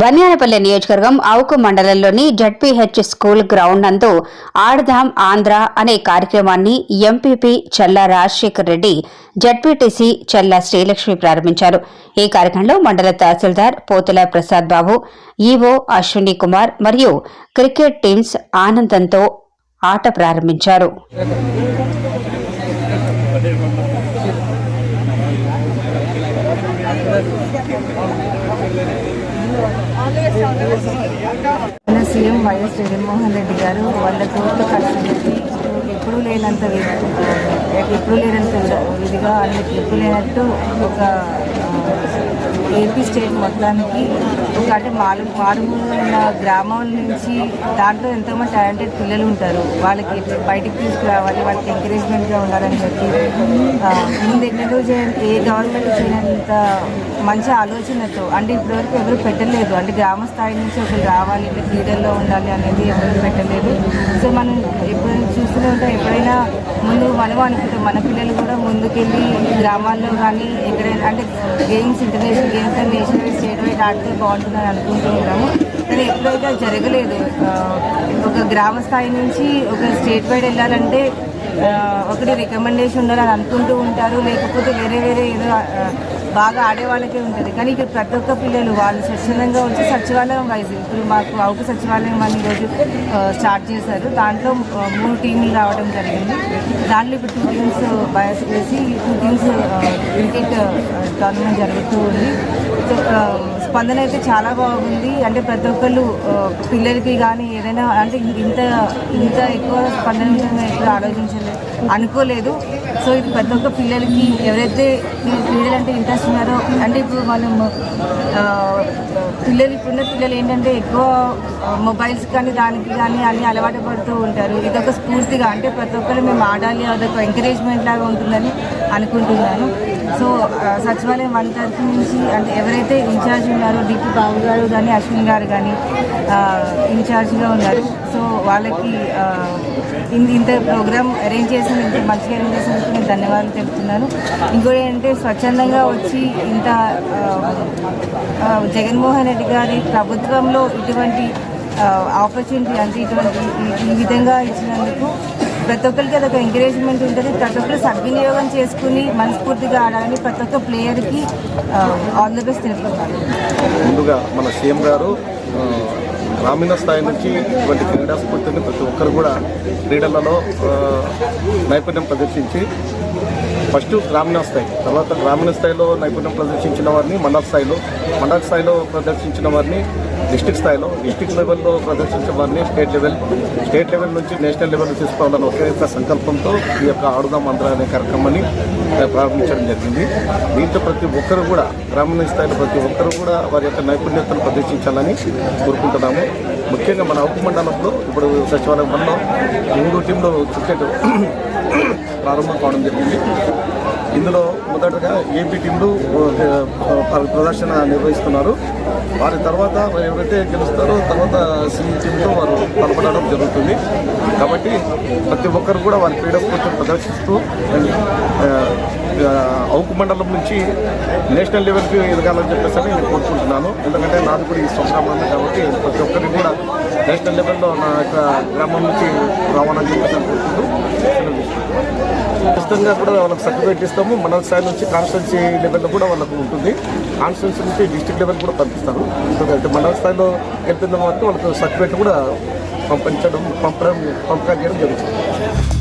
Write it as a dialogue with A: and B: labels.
A: బన్యానపల్లి నియోజకవర్గం అవుకు మండలంలోని ZPH school ground నందు ఆడదాం ఆంధ్ర అనే కార్యక్రమాన్ని ఎంపీపీ చల్లా రాజశేఖర్ రెడ్డి జడ్పీటీసీ చల్లా శ్రీలక్ష్మి ప్రారంభించారు. ఈ కార్యక్రమంలో మండల తహసీల్దార్ పోతుల ప్రసాద్ బాబు ఈవో అశ్విని కుమార్ మరియు క్రికెట్ టీమ్స్ ఆనందంతో ఆట ప్రారంభించారు
B: మన సీఎం వైఎస్ జగన్మోహన్ రెడ్డి గారు వంద కోట్ల ఖర్చు పెట్టి ఎప్పుడూ లేనంత ఎప్పుడు లేనంత ఇదిగా అన్నిటి ఎప్పుడు లేనట్టు ఒక ఏపీ స్టేట్ మొత్తానికి ఒక అంటే మారు మారుమూల గ్రామం నుంచి దాంట్లో ఎంతోమంది టాలెంటెడ్ పిల్లలు ఉంటారు. వాళ్ళకి బయటికి తీసుకురావాలి వాళ్ళకి ఎంకరేజ్మెంట్గా ఉండాలని చెప్పి ముందు ఎన్నో ఏ గవర్నమెంట్ చేయనంత మంచి ఆలోచనతో అంటే ఇప్పటివరకు ఎవరు పెట్టలేదు. అంటే గ్రామ స్థాయి నుంచి ఒకరు రావాలి ఇట్లా క్రీడల్లో ఉండాలి అనేది ఎవరు పెట్టలేదు. సో మనం ఎప్పుడైనా చూస్తూనే ఉంటాం ఎప్పుడైనా ముందు మనం అనుకుంటాం మన పిల్లలు కూడా ముందుకెళ్ళి గ్రామాల్లో కానీ ఎక్కడైనా అంటే games international games national state wide ఆడితే బాగుంటుందని అనుకుంటూ ఉంటాము. కానీ ఎప్పుడైతే జరగలేదు ఒక గ్రామ స్థాయి నుంచి ఒక స్టేట్ వైడ్ వెళ్ళాలంటే ఒకటి రికమెండేషన్ ఉండాలని అనుకుంటూ ఉంటారు. లేకపోతే వేరే వేరే ఏదో బాగా ఆడే వాళ్ళకే ఉంటుంది. కానీ ఇక్కడ ప్రతి ఒక్క పిల్లలు వాళ్ళు స్వచ్ఛందంగా వచ్చి సచివాలయం వైజ్ ఇప్పుడు మాకు అవుకు సచివాలయం అని ఈరోజు స్టార్ట్ చేశారు. దాంట్లో మూడు టీంలు రావడం జరిగింది. దాంట్లో ఇప్పుడు టూ టీమ్స్ బయస్ వేసి టూ టీమ్స్ క్రికెట్ టోర్నమెంట్ జరుగుతూ ఉంది. సో స్పందన అయితే చాలా బాగుంది. అంటే ప్రతి ఒక్కళ్ళు పిల్లలకి కానీ ఏదైనా అంటే ఇంత ఇంత ఎక్కువ స్పందన ఉంటుందని ఎప్పుడు ఆలోచించలేదు. అనుకోలేదు. సో ఇది ప్రతి ఒక్క పిల్లలకి ఎవరైతే ఈ క్రీడలు అంటే ఇంట్రెస్ట్ ఉన్నారో అంటే ఇప్పుడు మనం పిల్లలు ఇప్పుడున్న పిల్లలు ఏంటంటే ఎక్కువ మొబైల్స్ కానీ దానికి కానీ అన్ని అలవాటు పడుతూ ఉంటారు. ఇదొక స్ఫూర్తిగా అంటే ప్రతి ఒక్కరు మేము ఆడాలి అదొక ఎంకరేజ్మెంట్ లాగా ఉంటుందని అనుకుంటున్నాను. సో సచివాలయం వన్ తరఫు నుంచి అంటే ఎవరైతే ఇన్ఛార్జ్ ఉన్నారో డిపి బాబు గారు కానీ అశ్విన్ గారు కానీ ఇన్ఛార్జ్గా ఉన్నారు. సో వాళ్ళకి ఇంత ప్రోగ్రామ్ అరేంజ్ చేసిన ఇంత మంచిగా అరేంజ్ చేసినందుకు నేను ధన్యవాదాలు చెప్తున్నాను ఇంకోటి ఏంటంటే స్వచ్ఛందంగా వచ్చి ఇంత జగన్మోహన్ రెడ్డి గారి ప్రభుత్వంలో ఇటువంటి ఆపర్చునిటీ అంటే ఇటువంటి ఈ విధంగా ఇచ్చినందుకు ప్రతి ఒక్కరికి అదొక ఎంకరేజ్మెంట్ ఉంటుంది. ప్రతి ఒక్కరు సద్వినియోగం చేసుకుని మనస్ఫూర్తిగా ఆడాలని ప్రతి ఒక్క ప్లేయర్కి ఆల్ ది బెస్ట్ తెలుపుతున్నాను
C: ముందుగా మన సీఎం గారు గ్రామీణ స్థాయి నుంచి ఇటువంటి క్రీడా స్ఫూర్తిని ప్రతి ఒక్కరు కూడా క్రీడలలో నైపుణ్యం ప్రదర్శించి ఫస్ట్ గ్రామీణ స్థాయి తర్వాత గ్రామీణ స్థాయిలో నైపుణ్యం ప్రదర్శించిన వారిని మండల స్థాయిలో మండల స్థాయిలో ప్రదర్శించిన వారిని డిస్టిక్ స్థాయిలో డిస్టిక్ లెవెల్లో ప్రదర్శించే వారిని స్టేట్ లెవెల్ స్టేట్ లెవెల్ నుంచి నేషనల్ లెవెల్ తీసుకోవాలని ఒకే యొక్క సంకల్పంతో ఈ యొక్క ఆడుదాం ఆంధ్ర అనే కార్యక్రమాన్ని ప్రారంభించడం జరిగింది. దీంతో ప్రతి ఒక్కరు కూడా గ్రామీణ స్థాయిలో ప్రతి ఒక్కరు కూడా వారి యొక్క నైపుణ్యతను ప్రదర్శించాలని కోరుకుంటున్నాము. ముఖ్యంగా మన అవుకు మండలంలో ఇప్పుడు సచివాలయం వల్ల మూడు టీంలో క్రికెట్ ప్రారంభం కావడం జరిగింది. ఇందులో మొదటగా ఏపీ టీంలు ప్రదర్శన నిర్వహిస్తున్నారు. వారి తర్వాత ఎవరైతే గెలుస్తారో తర్వాత సి టీంతో వారు తలపడడం జరుగుతుంది. కాబట్టి ప్రతి ఒక్కరు కూడా వారి క్రీడా ప్రదర్శిస్తూ అవుకు మండలం నుంచి నేషనల్ లెవెల్కి ఎదగాలని చెప్పేసి అని నేను కోరుకుంటున్నాను. ఎందుకంటే నాది కూడా ఈ స్వగ్రామాన్ని కాబట్టి ప్రతి ఒక్కరిని కూడా నేషనల్ లెవెల్లో నా యొక్క గ్రామం నుంచి రావాలని చెప్పేసి కోరుకుంటూ ఖచ్చితంగా కూడా వాళ్ళకి సర్టిఫికేట్ ఇస్తాము. మండల స్థాయి నుంచి కాన్స్టిట్యున్సీ లెవెల్లో కూడా వాళ్ళకు ఉంటుంది. కాన్స్టిట్యున్సీ నుంచి డిస్టిక్ లెవెల్ కూడా పంపిస్తారు. అంటే మండల స్థాయిలో గెలిపిన వరకు వాళ్ళకి సర్టిఫికేట్ కూడా పంపించడం పంపడం పంపకం చేయడం జరుగుతుంది.